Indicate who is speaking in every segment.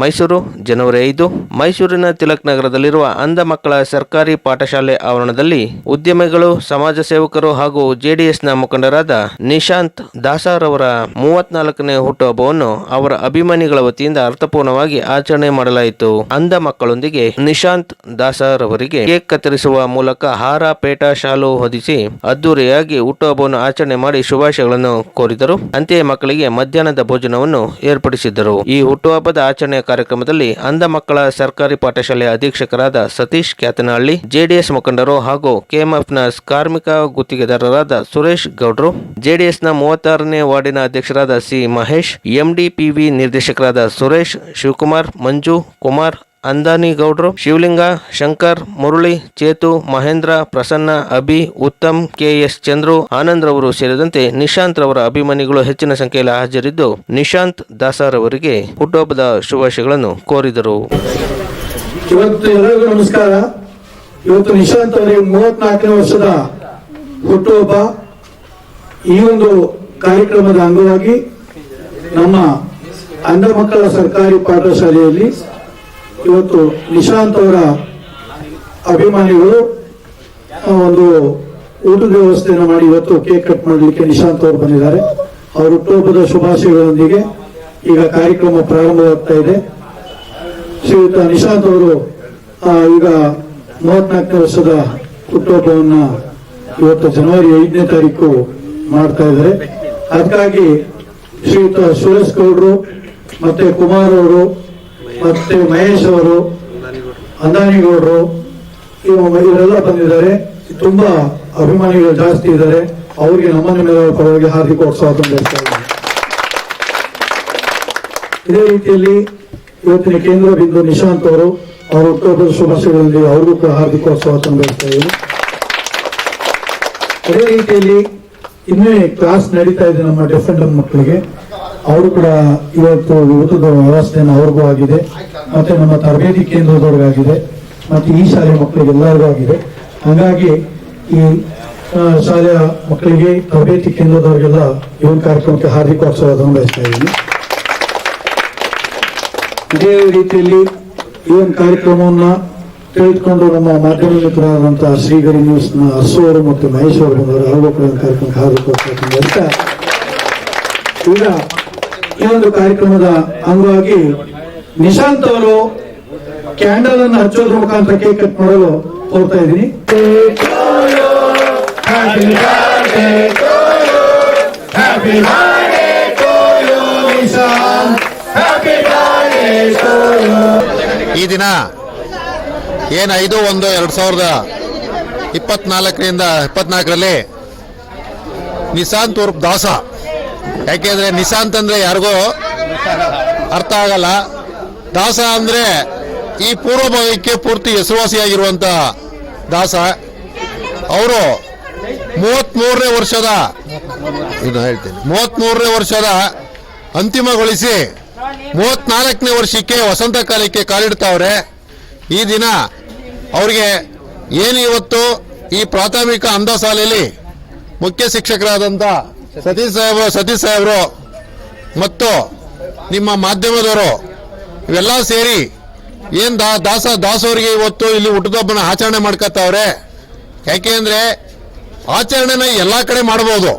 Speaker 1: ಮೈಸೂರು, ಜನವರಿ ಐದು. ಮೈಸೂರಿನ ತಿಲಕ್ ನಗರದಲ್ಲಿರುವ ಅಂಧ ಮಕ್ಕಳ ಸರ್ಕಾರಿ ಪಾಠಶಾಲೆ ಆವರಣದಲ್ಲಿ ಉದ್ಯಮಿಗಳು, ಸಮಾಜ ಸೇವಕರು ಹಾಗೂ ಜೆಡಿಎಸ್ನ ಮುಖಂಡರಾದ ನಿಶಾಂತ್ ದಾಸಾರ್ ಅವರ ಮೂವತ್ನಾಲ್ಕನೇ ಹುಟ್ಟುಹಬ್ಬವನ್ನು ಅವರ ಅಭಿಮಾನಿಗಳ ವತಿಯಿಂದ ಅರ್ಥಪೂರ್ಣವಾಗಿ ಆಚರಣೆ ಮಾಡಲಾಯಿತು. ಅಂಧ ಮಕ್ಕಳೊಂದಿಗೆ ನಿಶಾಂತ್ ದಾಸಾರ್ ಅವರಿಗೆ ಕೇಕ್ ಕತ್ತರಿಸುವ ಮೂಲಕ ಹಾರ, ಪೇಟಾ, ಶಾಲು ಹೊದಿಸಿ ಅದ್ದೂರಿಯಾಗಿ ಹುಟ್ಟುಹಬ್ಬವನ್ನು ಆಚರಣೆ ಮಾಡಿ ಶುಭಾಶಯಗಳನ್ನು ಕೋರಿದರು. ಅಂತೆಯೇ ಮಕ್ಕಳಿಗೆ ಮಧ್ಯಾಹ್ನದ ಭೋಜನವನ್ನು ಏರ್ಪಡಿಸಿದ್ದರು. ಈ ಹುಟ್ಟುಹಬ್ಬದ ಆಚರಣೆಯ ಕಾರ್ಯಕ್ರಮದಲ್ಲಿ ಅಂಧ ಮಕ್ಕಳ ಸರ್ಕಾರಿ ಪಾಠಶಾಲೆಯ ಅಧೀಕ್ಷಕರಾದ ಸತೀಶ್ ಕ್ಯಾತನಹಳ್ಳಿ, ಜೆಡಿಎಸ್ ಮುಖಂಡರು ಹಾಗೂ ಕೆಎಂಎಫ್ನ ಕಾರ್ಮಿಕ ಗುತ್ತಿಗೆದಾರರಾದ ಸುರೇಶ್ ಗೌಡ್ರು, ಜೆಡಿಎಸ್ನ ಮೂವತ್ತಾರನೇ ವಾರ್ಡಿನ ಅಧ್ಯಕ್ಷರಾದ ಸಿ ಮಹೇಶ್, ಎಂಡಿಪಿವಿ ನಿರ್ದೇಶಕರಾದ ಸುರೇಶ್ ಶಿವಕುಮಾರ್, ಮಂಜು ಕುಮಾರ್ ಅಂದಾನಿ ಗೌಡ್ರು, ಶಿವಲಿಂಗ, ಶಂಕರ್, ಮುರಳಿ, ಚೇತು, ಮಹೇಂದ್ರ, ಪ್ರಸನ್ನ, ಅಭಿ, ಉತ್ತಮ್ ಕೆಎಸ್ ಚಂದ್ರು, ಆನಂದ್ ರವರು ಸೇರಿದಂತೆ ನಿಶಾಂತ್ ರವರ ಅಭಿಮಾನಿಗಳು ಹೆಚ್ಚಿನ ಸಂಖ್ಯೆಯಲ್ಲಿ ಹಾಜರಿದ್ದು ನಿಶಾಂತ್ ದಾಸಾರ್ ಅವರಿಗೆ ಹುಟ್ಟುಹಬ್ಬದ ಶುಭಾಶಯಗಳನ್ನು ಕೋರಿದರು.
Speaker 2: ಇವತ್ತು ಎಲ್ಲರಿಗೂ ನಮಸ್ಕಾರ. ಇವತ್ತು ನಿಶಾಂತ್ ಅವರಿಗೆ ಮೂವತ್ನಾಲ್ಕನೇ ವರ್ಷದ ಹುಟ್ಟುಹಬ್ಬ. ಈ ಒಂದು ಕಾರ್ಯಕ್ರಮದ ಅಂಗವಾಗಿ ನಮ್ಮ ಅಂಧ ಮಕ್ಕಳ ಸರ್ಕಾರಿ ಪಾಠಶಾಲೆಯಲ್ಲಿ ಇವತ್ತು ನಿಶಾಂತ್ ಅವರ ಅಭಿಮಾನಿಗಳು ಒಂದು ಊಟದ ವ್ಯವಸ್ಥೆಯನ್ನು ಮಾಡಿ ಇವತ್ತು ಕೇಕ್ ಕಟ್ ಮಾಡಲಿಕ್ಕೆ ನಿಶಾಂತ್ ಅವರು ಬಂದಿದ್ದಾರೆ. ಅವರು ಹುಟ್ಟುಹಬ್ಬದ ಶುಭಾಶಯಗಳೊಂದಿಗೆ ಈಗ ಕಾರ್ಯಕ್ರಮ ಪ್ರಾರಂಭವಾಗ್ತಾ ಇದೆ. ಶ್ರೀಯುತ ನಿಶಾಂತ್ ಅವರು ಈಗ ಮೂವತ್ನಾಲ್ಕನೇ ವರ್ಷದ ಹುಟ್ಟುಹಬ್ಬವನ್ನ ಇವತ್ತು ಜನವರಿ ಐದನೇ ತಾರೀಕು ಮಾಡ್ತಾ ಇದ್ದಾರೆ. ಅದಕ್ಕಾಗಿ ಶ್ರೀಯುತ ಸುರೇಶ್ ಗೌಡ್ರು ಮತ್ತೆ ಕುಮಾರ್ ಅವರು ಮತ್ತೆ ಮಹೇಶ್ ಅವರು ಅಂದಾನಿಗೌಡರು ಇವ- ಇವರೆಲ್ಲ ಬಂದಿದ್ದಾರೆ. ತುಂಬಾ ಅಭಿಮಾನಿಗಳು ಜಾಸ್ತಿ ಇದ್ದಾರೆ. ಅವರಿಗೆ ನಮ್ಮ ಮೇಲೆ ಪರವಾಗಿ ಹಾರ್ದಿಕ ಬಯಸ್ತಾ ಇದೇ ರೀತಿಯಲ್ಲಿ ಇವತ್ತಿನ ಕೇಂದ್ರ ಬಿಂದು ನಿಶಾಂತ್ ಅವರು, ಅವರ ಉತ್ತರ ಶುಭಾಶಯಗಳಲ್ಲಿ ಅವ್ರಿಗೂ ಕೂಡ ಹಾರ್ದಿಕ ಸ್ವಾಗತ ಬಯಸ್ತಾ ಇದ್ದೀನಿ ಅದೇ ರೀತಿಯಲ್ಲಿ ಇನ್ನೇ ಕ್ಲಾಸ್ ನಡೀತಾ ಇದೆ ನಮ್ಮ ಡಿಫೆಂಡರ್ ಮಕ್ಕಳಿಗೆ. ಅವರು ಕೂಡ ಇವತ್ತು ಊಟದ ವ್ಯವಸ್ಥೆಯನ್ನು ಅವ್ರಿಗೂ ಆಗಿದೆ. ಮತ್ತೆ ನಮ್ಮ ತರಬೇತಿ ಕೇಂದ್ರದವ್ರಿಗಾಗಿದೆ ಮತ್ತೆ ಈ ಶಾಲೆ ಮಕ್ಕಳಿಗೆ ಎಲ್ಲರಿಗೂ ಆಗಿದೆ. ಹಾಗಾಗಿ ಈ ಶಾಲೆಯ ಮಕ್ಕಳಿಗೆ ತರಬೇತಿ ಕೇಂದ್ರದವರಿಗೆಲ್ಲ ಒಂದು ಕಾರ್ಯಕ್ರಮಕ್ಕೆ ಹಾರ್ದಿಕ ಸ್ವಾಗತ ಬಯಸ್ತಾ ಇದ್ದೀನಿ. ಇದೇ ರೀತಿಯಲ್ಲಿ ಈ ಒಂದು ಕಾರ್ಯಕ್ರಮವನ್ನ ತಿಳಿದುಕೊಂಡು ನಮ್ಮ ಮಾಧ್ಯಮ ಮಿತ್ರರಾದಂತಹ ಶ್ರೀಗರಿ ನ್ಯೂಸ್ನ ಹರ್ಷು ಅವರು ಮತ್ತು ಮಹೇಶ್ ಅವರು ಬಂದವರು ಅವರು ಕೂಡ ಕಾರ್ಯಕ್ರಮಕ್ಕೆ ಹಾರ್ದಿಕ ಸ್ವಾಗತ ಈಗ ಈ ಒಂದು ಕಾರ್ಯಕ್ರಮದ ಅಂಗವಾಗಿ ನಿಶಾಂತ್ ಅವರು ಕ್ಯಾಂಡಲ್ ಅನ್ನು ಹಚ್ಚೋದ್ರ ಮುಖಾಂತರ ಕೇಕ್ ಕಟ್ ಮಾಡಲು ಹೋಗ್ತಾ ಇದ್ದೀನಿ.
Speaker 3: ಈ ದಿನ ಏನು ಐದು, ಒಂದು, ಎರಡು ಸಾವಿರದ ಇಪ್ಪತ್ನಾಲ್ಕರಿಂದ ಇಪ್ಪತ್ನಾಲ್ಕರಲ್ಲಿ ನಿಶಾಂತ್ ಉರ್ಫ್ ದಾಸ ಯಾಕೆಂದ್ರೆ ನಿಶಾಂತ್ ಅಂದ್ರೆ ಯಾರಿಗೂ ಅರ್ಥ ಆಗಲ್ಲ. ದಾಸ ಅಂದ್ರೆ ಈ ಪೂರ್ವಭಾಗಕ್ಕೆ ಪೂರ್ತಿ ಹೆಸರುವಾಸಿಯಾಗಿರುವಂತ ದಾಸ. ಅವರು ಮೂವತ್ಮೂರನೇ ವರ್ಷದ ಇದು ಹೇಳ್ತೀನಿ. ಮೂವತ್ಮೂರನೇ ವರ್ಷದ ಅಂತಿಮಗೊಳಿಸಿ ಮೂವತ್ನಾಲ್ಕನೇ ವರ್ಷಕ್ಕೆ ವಸಂತ ಕಾಲಕ್ಕೆ ಕಾಲಿಡ್ತಾವ್ರೆ. ಈ ದಿನ ಅವ್ರಿಗೆ ಏನು ಇವತ್ತು ಈ ಪ್ರಾಥಮಿಕ ಅಂಧ ಶಾಲೆಯಲ್ಲಿ ಮುಖ್ಯ ಶಿಕ್ಷಕರಾದಂಥ ಸತೀಶ್ ಸಾಹೇಬರು ಸತೀಶ್ ಸಾಹೇಬರು, ಮತ್ತು ನಿಮ್ಮ ಮಾಧ್ಯಮದವರು, ಇವೆಲ್ಲ ಸೇರಿ ಏನ್ ದಾ, ದಾಸ ದಾಸವರಿಗೆ ಇವತ್ತು ಇಲ್ಲಿ ಹುಟ್ಟದಬ್ಬನ ಆಚರಣೆ ಮಾಡ್ಕೊತಾವ್ರೆ ಯಾಕೆ ಅಂದ್ರೆ ಆಚರಣೆನ ಎಲ್ಲ ಕಡೆ ಮಾಡ್ಬೋದು.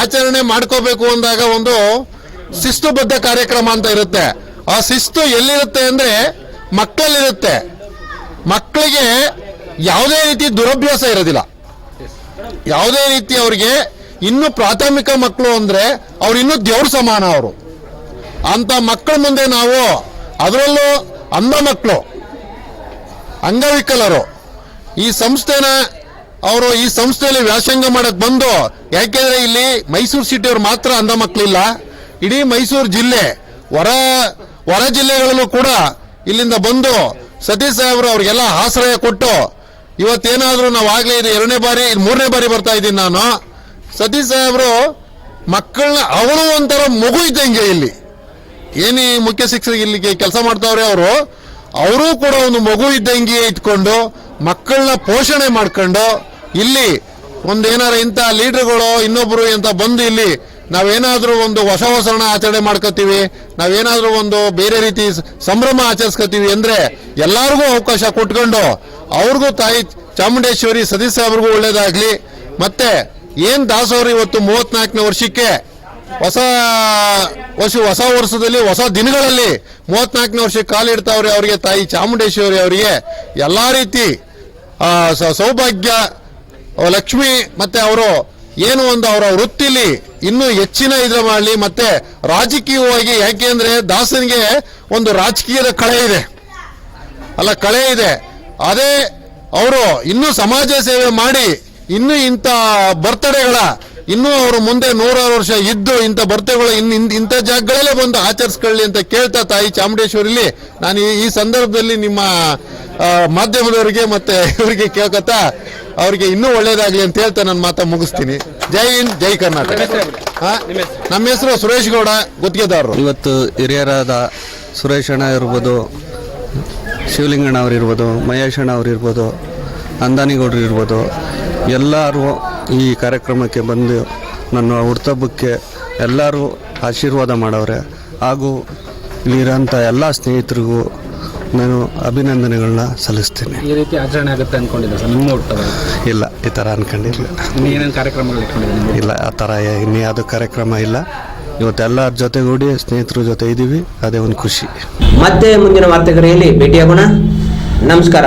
Speaker 3: ಆಚರಣೆ ಮಾಡ್ಕೋಬೇಕು ಅಂದಾಗ ಒಂದು ಶಿಸ್ತುಬದ್ಧ ಕಾರ್ಯಕ್ರಮ ಅಂತ ಇರುತ್ತೆ. ಆ ಶಿಸ್ತು ಎಲ್ಲಿರುತ್ತೆ ಅಂದ್ರೆ ಮಕ್ಕಳಲ್ಲಿರುತ್ತೆ ಮಕ್ಕಳಿಗೆ ಯಾವುದೇ ರೀತಿ ದುರಭ್ಯಾಸ ಇರೋದಿಲ್ಲ. ಯಾವುದೇ ರೀತಿ ಅವರಿಗೆ ಇನ್ನು ಪ್ರಾಥಮಿಕ ಮಕ್ಕಳು ಅಂದ್ರೆ ಅವ್ರು ಇನ್ನೂ ದೇವ್ರ ಸಮಾನ ಅವರು. ಅಂತ ಮಕ್ಕಳ ಮುಂದೆ ನಾವು ಅದರಲ್ಲೂ ಅಂಧ ಮಕ್ಕಳು, ಅಂಗವಿಕಲರು. ಈ ಸಂಸ್ಥೆನ ಅವರು ಈ ಸಂಸ್ಥೆಯಲ್ಲಿ ವ್ಯಾಸಂಗ ಮಾಡಕ್ ಬಂದು, ಯಾಕೆಂದ್ರೆ ಇಲ್ಲಿ ಮೈಸೂರು ಸಿಟಿಯವ್ರು ಮಾತ್ರ ಅಂಧ ಮಕ್ಕಳಿಲ್ಲ. ಇಡೀ ಮೈಸೂರು ಜಿಲ್ಲೆ, ಹೊರ ಹೊರ ಜಿಲ್ಲೆಗಳಲ್ಲೂ ಕೂಡ ಇಲ್ಲಿಂದ ಬಂದು ಸತೀಶ್ ಸಾಹೇಬರು ಅವ್ರಿಗೆಲ್ಲ ಆಶ್ರಯ ಕೊಟ್ಟು, ಇವತ್ತೇನಾದ್ರೂ ನಾವು ಆಗ್ಲೇ ಇದು ಎರಡನೇ ಬಾರಿ ಮೂರನೇ ಬಾರಿ ಬರ್ತಾ ಇದ್ದೀನಿ ನಾನು. ಸತೀಶ್ ಸಾಹೇಬರು ಮಕ್ಕಳನ್ನ ಅವರು ಒಂಥರ ಮಗು ಇದ್ದಂಗೆ ಇಲ್ಲಿ. ಏನೇ ಮುಖ್ಯ ಶಿಕ್ಷಕ ಇಲ್ಲಿ ಕೆಲಸ ಮಾಡ್ತಾವ್ರೆ ಅವರು ಅವರು ಕೂಡ ಒಂದು ಮಗು ಇದ್ದಂಗೆ ಇಟ್ಕೊಂಡು ಮಕ್ಕಳನ್ನ ಪೋಷಣೆ ಮಾಡ್ಕೊಂಡು ಇಲ್ಲಿ ಒಂದೇನಾರ ಇಂಥ ಲೀಡರ್ಗಳು, ಇನ್ನೊಬ್ರು ಅಂತ ಬಂದು ಇಲ್ಲಿ ನಾವೇನಾದ್ರೂ ಒಂದು ಹೊಸ ಹೊಸರಣ ಆಚರಣೆ ಮಾಡ್ಕೋತೀವಿ, ನಾವೇನಾದ್ರೂ ಒಂದು ಬೇರೆ ರೀತಿ ಸಂಭ್ರಮ ಆಚರಿಸ್ಕೋತೀವಿ ಅಂದ್ರೆ ಎಲ್ಲರಿಗೂ ಅವಕಾಶ ಕೊಟ್ಕೊಂಡು ಅವ್ರಿಗೂ ತಾಯಿ ಚಾಮುಂಡೇಶ್ವರಿ ಸತೀಶ್ ಸಾಹೇಬ್ರಿಗೂ ಒಳ್ಳೇದಾಗ್ಲಿ. ಮತ್ತೆ ಏನ್ ದಾಸೋರು ಇವತ್ತು ಮೂವತ್ನಾಲ್ಕನೇ ವರ್ಷಕ್ಕೆ? ಹೊಸ ವರ್ಷ, ಹೊಸ ವರ್ಷದಲ್ಲಿ, ಹೊಸ ದಿನಗಳಲ್ಲಿ ಮೂವತ್ನಾಲ್ಕನೇ ವರ್ಷಕ್ಕೆ ಕಾಲಿಡ್ತಾವ್ರೆ ಅವರಿಗೆ, ತಾಯಿ ಚಾಮುಂಡೇಶ್ವರಿ ಅವರಿಗೆ. ಎಲ್ಲಾ ರೀತಿ ಸೌಭಾಗ್ಯ, ಲಕ್ಷ್ಮಿ ಮತ್ತೆ ಅವರು ಏನು ಒಂದು ಅವರ ವೃತ್ತಿಲಿ ಇನ್ನೂ ಹೆಚ್ಚಿನ ಇದ್ರ ಮಾಡಲಿ, ಮತ್ತೆ ರಾಜಕೀಯವಾಗಿ ಯಾಕೆ ಅಂದ್ರೆ ದಾಸನಿಗೆ ಒಂದು ರಾಜಕೀಯದ ಕಳೆ ಇದೆ. ಅಲ್ಲ, ಕಳೆ ಇದೆ. ಅದೇ, ಅವರು ಇನ್ನೂ ಸಮಾಜ ಸೇವೆ ಮಾಡಿ ಇನ್ನೂ ಇಂಥ ಬರ್ತಡೆಗಳ ಇನ್ನೂ ಅವರು ಮುಂದೆ ನೂರಾರು ವರ್ಷ ಇದ್ದು ಇಂಥ ಬರ್ತಡೆಗಳು ಇನ್ನು ಇನ್- ಇಂಥ ಜಾಗಗಳಲ್ಲೇ ಬಂದು ಆಚರಿಸ್ಕೊಳ್ಳಿ ಅಂತ ಕೇಳ್ತಾ ತಾಯಿ ಚಾಮುಂಡೇಶ್ವರಿಲಿ ನಾನು ಈ- ಈ ಸಂದರ್ಭದಲ್ಲಿ ನಿಮ್ಮ ಮಾಧ್ಯಮದವರಿಗೆ ಮತ್ತೆ ಇವರಿಗೆ ಕೇಳ್ಕೊತಾ ಅವರಿಗೆ ಇನ್ನೂ ಒಳ್ಳೇದಾಗಲಿ ಅಂತ ಹೇಳ್ತಾ ನನ್ನ ಮಾತಾ ಮುಗಿಸ್ತೀನಿ. ಜೈ ಹಿಂದ್ ಜೈ ಕರ್ನಾಟಕ. ಹಾ? ನಮ್ಮ ಹೆಸರು ಸುರೇಶ್ ಗೌಡ ಗುತ್ತಿಗೆದಾರರು.
Speaker 4: ಇವತ್ತು ಹಿರಿಯರಾದ ಸುರೇಶ್ ಅಣ್ಣ ಇರ್ಬೋದು ಶಿವಲಿಂಗಣ್ಣ ಅವರಿರ್ಬೋದು ಮಹೇಶ್ ಅಣ್ಣ ಅವರಿರ್ಬೋದು ಅಂದಾನಿಗೌಡರು ಇರ್ಬೋದು ಎಲ್ಲರೂ ಈ ಕಾರ್ಯಕ್ರಮಕ್ಕೆ ಬಂದು ನನ್ನ ಹುಡ್ತಬ್ಬಕ್ಕೆ ಎಲ್ಲರೂ ಆಶೀರ್ವಾದ ಮಾಡವ್ರೆ. ಹಾಗೂ ಇಲ್ಲಿರೋಂಥ ಎಲ್ಲ ಸ್ನೇಹಿತರಿಗೂ ನಾನು ಅಭಿನಂದನೆಗಳನ್ನ ಸಲ್ಲಿಸ್ತೀನಿ.
Speaker 5: ಈ ರೀತಿ ಆಚರಣೆ ಆಗುತ್ತೆ ಅನ್ಕೊಂಡಿದ್ದೆ ಸರ್ ನಿಮ್ಮ ಹುಟ್ಟದ
Speaker 4: ಇಲ್ಲ ಈ ಥರ ಅನ್ಕೊಂಡಿಲ್ಲ.
Speaker 5: ಏನೇನು ಕಾರ್ಯಕ್ರಮಗಳು ಇಟ್ಕೊಂಡಿದ್ದೀನಿ?
Speaker 4: ಇಲ್ಲ ಆ ಥರ ಇನ್ಯಾವುದು ಕಾರ್ಯಕ್ರಮ ಇಲ್ಲ. ಇವತ್ತೆಲ್ಲರ ಜೊತೆಗೂಡಿ ಸ್ನೇಹಿತರ ಜೊತೆ ಇದ್ದೀವಿ ಅದೇ ಒಂದು ಖುಷಿ.
Speaker 6: ಮತ್ತೆ ಮುಂದಿನ ವಾರ್ತೆಗರಿಯಲ್ಲಿ ಭೇಟಿಯಾಗೋಣ. ನಮಸ್ಕಾರ.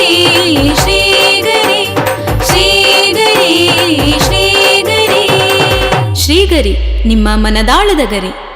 Speaker 7: ನಿಮ್ಮ ಮನದಾಳದ ಗರಿ.